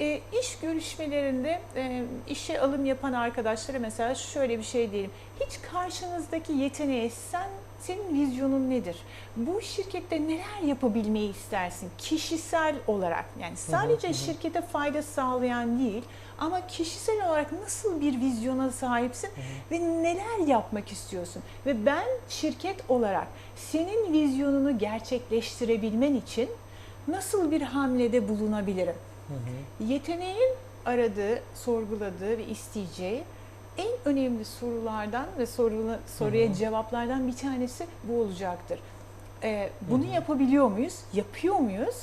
e, iş görüşmelerinde e, işe alım yapan arkadaşlara mesela şöyle bir şey diyelim. Hiç karşınızdaki yeteneğe sen senin vizyonun nedir? Bu şirkette neler yapabilmeyi istersin? Kişisel olarak yani sadece şirkete fayda sağlayan değil ama kişisel olarak nasıl bir vizyona sahipsin ve neler yapmak istiyorsun? Ve ben şirket olarak senin vizyonunu gerçekleştirebilmen için nasıl bir hamlede bulunabilirim? Yeteneğin aradığı, sorguladığı ve isteyeceği en önemli sorulardan ve soruna, soruya cevaplardan bir tanesi bu olacaktır. Ee, bunu yapabiliyor muyuz? Yapıyor muyuz?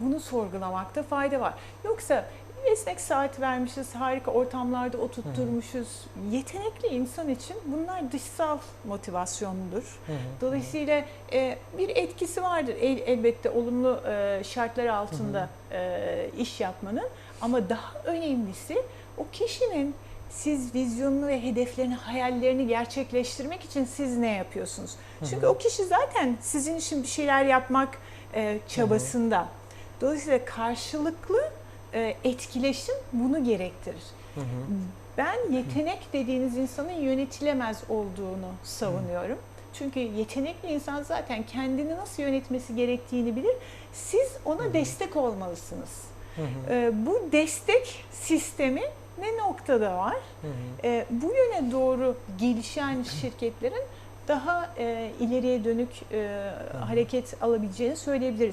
Bunu sorgulamakta fayda var. Yoksa esnek saat vermişiz, harika ortamlarda oturtturmuşuz. Yetenekli insan için bunlar dışsal motivasyondur. Dolayısıyla e, bir etkisi vardır El- elbette olumlu e, şartlar altında e, iş yapmanın ama daha önemlisi o kişinin siz vizyonunu ve hedeflerini, hayallerini gerçekleştirmek için siz ne yapıyorsunuz? Çünkü o kişi zaten sizin için bir şeyler yapmak e, çabasında. Dolayısıyla karşılıklı e, etkileşim bunu gerektirir. Ben yetenek dediğiniz insanın yönetilemez olduğunu savunuyorum. Çünkü yetenekli insan zaten kendini nasıl yönetmesi gerektiğini bilir. Siz ona destek olmalısınız. Ee, bu destek sistemi ne noktada var? Ee, bu yöne doğru gelişen şirketlerin daha e, ileriye dönük e, hareket alabileceğini söyleyebiliriz.